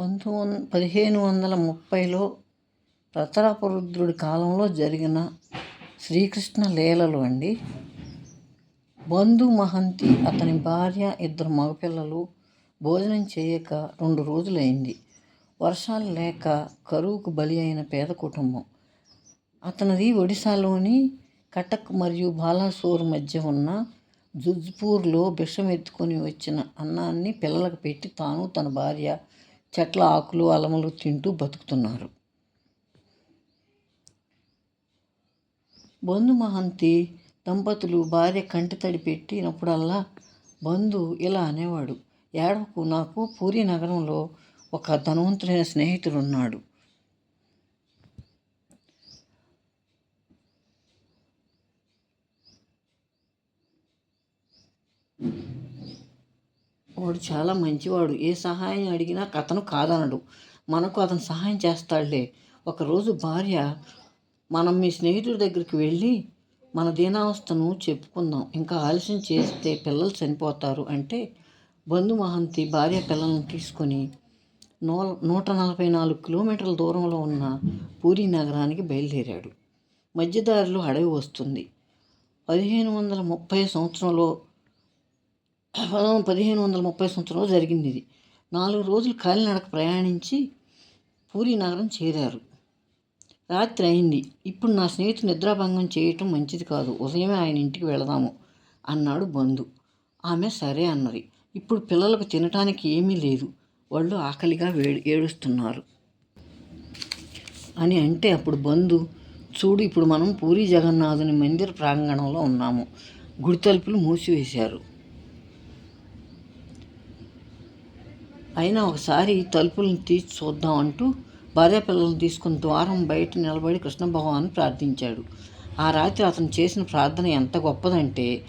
పంతొమ్మిది పదిహేను వందల ముప్పైలో ప్రతాపరుద్రుడి కాలంలో జరిగిన శ్రీకృష్ణ లీలలు అండి. బంధు మహంతి అతని భార్య ఇద్దరు మగపిల్లలు భోజనం చేయక రెండు రోజులైంది. వర్షాలు లేక కరువుకు బలి అయిన పేద కుటుంబం. అతనిది ఒడిశాలోని కటక్ మరియు బాలాసోర్ మధ్య ఉన్న జుజ్పూర్లో బిషం ఎత్తుకొని వచ్చిన అన్నాన్ని పిల్లలకు పెట్టి తాను తన భార్య చెట్ల ఆకులు అలములు తింటూ బతుకుతున్నారు. బంధు మహంతి దంపతులు భార్య కంటి తడి పెట్టినప్పుడల్లా బంధు ఇలా అనేవాడు ఏడవకు నాకు పూరి నగరంలో ఒక ధనవంతుడైన స్నేహితుడున్నాడు. వాడు చాలా మంచివాడు. ఏ సహాయం అడిగినా అతను కాదనడు. మనకు అతను సహాయం చేస్తాడులే. ఒకరోజు భార్య మనం మీ స్నేహితుడి దగ్గరికి వెళ్ళి మన దీనావస్థను చెప్పుకుందాం. ఇంకా ఆలస్యం చేస్తే పిల్లలు చనిపోతారు అంటే బంధు మహంతి భార్య పిల్లలను తీసుకొని నూ నూట నలభై నాలుగు కిలోమీటర్ల దూరంలో ఉన్న పూరి నగరానికి బయలుదేరాడు. మధ్యదారిలో అడవి వస్తుంది. పదిహేను వందల ముప్పై సంవత్సరంలో పదిహేను వందల ముప్పై సంవత్సరంలో జరిగింది ఇది. నాలుగు రోజులు కాలినడక ప్రయాణించి పూరి నగరం చేరారు. రాత్రి అయింది. ఇప్పుడు నా స్నేహితుడు నిద్రాభంగం చేయటం మంచిది కాదు. ఉదయమే ఆయన ఇంటికి వెళదాము అన్నాడు బంధు. ఆమె సరే అన్నది. ఇప్పుడు పిల్లలకు తినటానికి ఏమీ లేదు. వాళ్ళు ఆకలిగా వేడి ఏడుస్తున్నారు. అని అంటే అప్పుడు బంధు చూడు ఇప్పుడు మనం పూరి జగన్నాథుని మందిర ప్రాంగణంలో ఉన్నాము. గుడి తలుపులు మూసివేశారు. అయినా ఒకసారి తలుపులను తీసి చూద్దాం అంటూ భార్యాపిల్లలను తీసుకుని ద్వారం బయట నిలబడి కృష్ణ భగవాన్ ప్రార్థించాడు. ఆ రాత్రి అతను చేసిన ప్రార్థన ఎంత గొప్పదంటే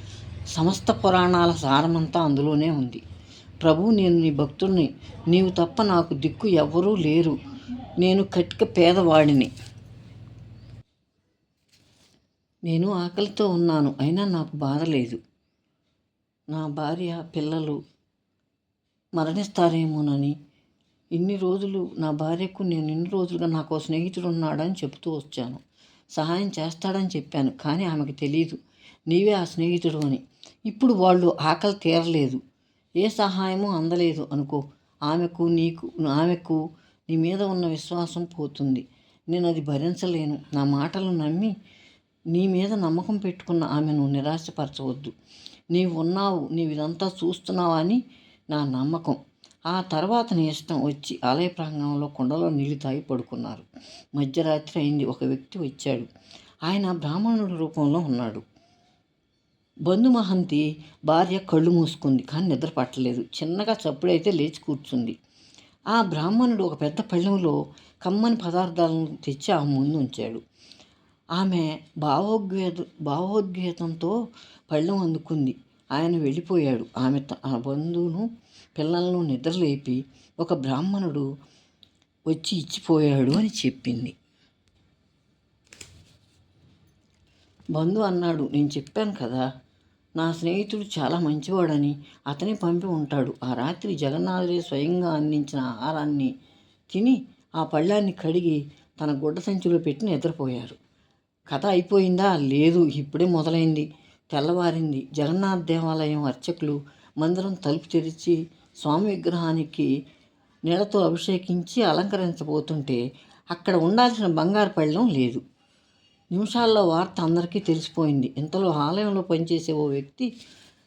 సమస్త పురాణాల సారమంతా అందులోనే ఉంది. ప్రభు నేను నీ భక్తుడిని. నీవు తప్ప నాకు దిక్కు ఎవ్వరూ లేరు. నేను కటిక పేదవాడిని. నేను ఆకలితో ఉన్నాను. అయినా నాకు బాధ లేదు. నా భార్య పిల్లలు మరణిస్తారేమోనని ఇన్ని రోజులు నా భార్యకు నేను ఇన్ని రోజులుగా నాకు స్నేహితుడు ఉన్నాడని చెబుతూ వచ్చాను. సహాయం చేస్తాడని చెప్పాను కానీ ఆమెకు తెలియదు నీవే ఆ స్నేహితుడు అని. ఇప్పుడు వాళ్ళు ఆకలి తీరలేదు. ఏ సహాయమూ అందలేదు అనుకో. ఆమెకు నీకు ఆమెకు నీ మీద ఉన్న విశ్వాసం పోతుంది. నేను అది భరించలేను. నా మాటలు నమ్మి నీ మీద నమ్మకం పెట్టుకున్న ఆమెను నిరాశపరచవద్దు. నీవు ఉన్నావు నీవు ఇదంతా చూస్తున్నావా అని నా నమ్మకం. ఆ తర్వాత నీ ఇష్టం వచ్చి ఆలయ ప్రాంగణంలో కుండలో నీళ్ళు తాగి పడుకున్నారు. మధ్యరాత్రి అయింది. ఒక వ్యక్తి వచ్చాడు. ఆయన బ్రాహ్మణుడి రూపంలో ఉన్నాడు. బంధుమహంతి భార్య కళ్ళు మూసుకుంది. కానీ నిద్ర పట్టలేదు. చిన్నగా చప్పుడైతే లేచి కూర్చుంది. ఆ బ్రాహ్మణుడు ఒక పెద్ద పళ్ళెంలో కమ్మని పదార్థాలను తెచ్చి ఆమె ముందు ఉంచాడు. ఆమె భావోద్వేద భావోద్వేతంతో పళ్ళెం అందుకుంది. ఆయన వెళ్ళిపోయాడు. ఆమె ఆ బంధువును పిల్లలను నిద్రలేపి ఒక బ్రాహ్మణుడు వచ్చి ఇచ్చిపోయాడు అని చెప్పింది. బంధు అన్నాడు నేను చెప్పాను కదా నా స్నేహితుడు చాలా మంచివాడని అతనే పంపి ఉంటాడు. ఆ రాత్రి జగన్నాథుడే స్వయంగా అందించిన ఆహారాన్ని తిని ఆ పళ్ళాన్ని కడిగి తన గుడ్డ సంచిలో పెట్టి నిద్రపోయారు. కథ అయిపోయిందా? లేదు ఇప్పుడే మొదలైంది. తెల్లవారింది జగన్నాథ్ దేవాలయం అర్చకులు మందిరం తలుపు తెరిచి స్వామి విగ్రహానికి నీళ్ళతో అభిషేకించి అలంకరించబోతుంటే అక్కడ ఉండాల్సిన బంగారు పళ్ళెం లేదు. నిమిషాల్లో వార్త అందరికీ తెలిసిపోయింది. ఇంతలో ఆలయంలో పనిచేసే ఓ వ్యక్తి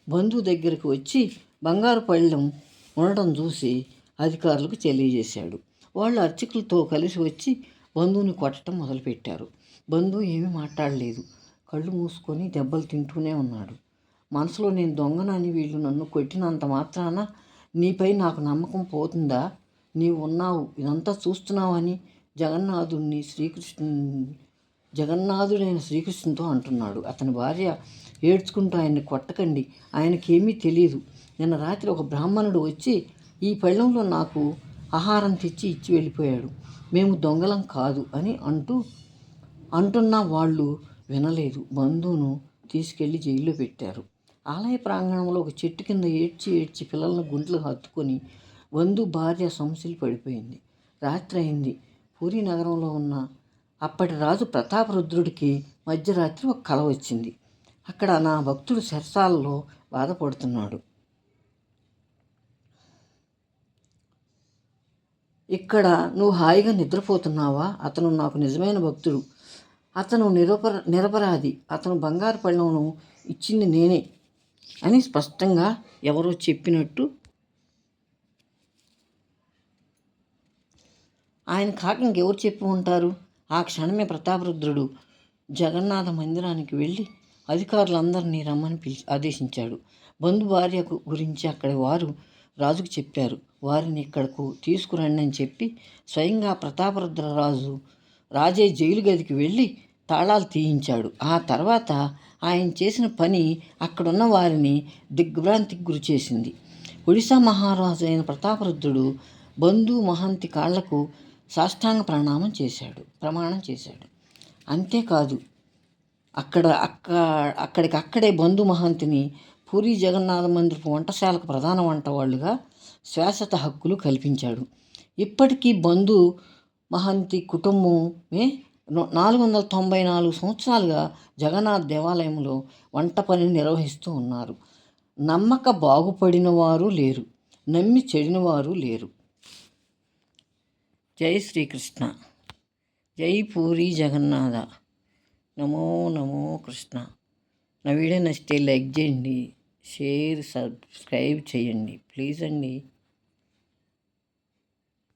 బంధువు దగ్గరికి వచ్చి బంగారు పళ్ళెం ఉండటం చూసి అధికారులకు తెలియజేశాడు. వాళ్ళు అర్చకులతో కలిసి వచ్చి బంధువుని కొట్టడం మొదలుపెట్టారు. బంధువు ఏమీ మాట్లాడలేదు. కళ్ళు మూసుకొని దెబ్బలు తింటూనే ఉన్నాడు. మనసులో నేను దొంగనని వీళ్ళు నన్ను కొట్టినంత మాత్రాన నీపై నాకు నమ్మకం పోతుందా? నీవు ఉన్నావు ఇదంతా చూస్తున్నావని జగన్నాథుడిని శ్రీకృష్ణు జగన్నాథుడైన శ్రీకృష్ణుతో అంటున్నాడు. అతని భార్య ఏడ్చుకుంటూ ఆయన్ని కొట్టకండి ఆయనకేమీ తెలియదు నిన్న రాత్రి ఒక బ్రాహ్మణుడు వచ్చి ఈ పళ్ళంలో నాకు ఆహారం తెచ్చి ఇచ్చి వెళ్ళిపోయాడు. మేము దొంగలం కాదు అని అంటూ అంటున్న వాళ్ళు వినలేదు. బంధువును తీసుకెళ్ళి జైల్లో పెట్టారు. ఆలయ ప్రాంగణంలో ఒక చెట్టు కింద ఏడ్చి ఏడ్చి పిల్లలను గుంట్లు హత్తుకొని బంధు భార్య సమస్యలు పడిపోయింది. రాత్రి అయింది. పూరి నగరంలో ఉన్న అప్పటి రాజు ప్రతాపరుద్రుడికి మధ్యరాత్రి ఒక కల వచ్చింది. అక్కడ నా భక్తుడు శరసాలలో బాధపడుతున్నాడు. ఇక్కడ నువ్వు హాయిగా నిద్రపోతున్నావా? అతను నాకు నిజమైన భక్తుడు. అతను నిరపర నిరపరాధి. అతను బంగారు పళ్ళను ఇచ్చింది నేనే అని స్పష్టంగా ఎవరో చెప్పినట్టు ఆయన కాక ఇంకెవరు చెప్పి ఉంటారు? ఆ క్షణమే ప్రతాపరుద్రుడు జగన్నాథ మందిరానికి వెళ్ళి అధికారులందరినీ రమ్మని పిలిచి ఆదేశించాడు. బంధు భార్యకు గురించి అక్కడి వారు రాజుకు చెప్పారు. వారిని ఇక్కడకు తీసుకురండి అని చెప్పి స్వయంగా ప్రతాపరుద్ర రాజే జైలు గదికి వెళ్ళి తాళాలు తీయించాడు. ఆ తర్వాత ఆయన చేసిన పని అక్కడున్న వారిని దిగ్భ్రాంతికి గురిచేసింది ఒడిశా మహారాజు అయిన ప్రతాపరుద్రుడు బంధు మహంతి కాళ్ళకు సాష్టాంగ ప్రణామం చేశాడు ప్రమాణం చేశాడు. అంతేకాదు అక్కడ అక్క అక్కడికి అక్కడే బంధు మహంతిని పూరి జగన్నాథ మందిరపు వంటశాలకు ప్రధాన వంట వాళ్ళుగా శాశ్వత హక్కులు కల్పించాడు. ఇప్పటికీ బంధు మహంతి కుటుంబమే నాలుగు వందల తొంభై నాలుగు సంవత్సరాలుగా జగన్నాథ్ దేవాలయంలో వంట పనిని నిర్వహిస్తూ ఉన్నారు. నమ్మక బాగుపడిన వారు లేరు. నమ్మి చెడిన వారు లేరు. జై శ్రీకృష్ణ. జై పూరి జగన్నాథ. నమో నమో కృష్ణ. నా వీడియో నచ్చితే లైక్ చేయండి షేర్ సబ్స్క్రైబ్ చేయండి. ప్లీజ్ అండి.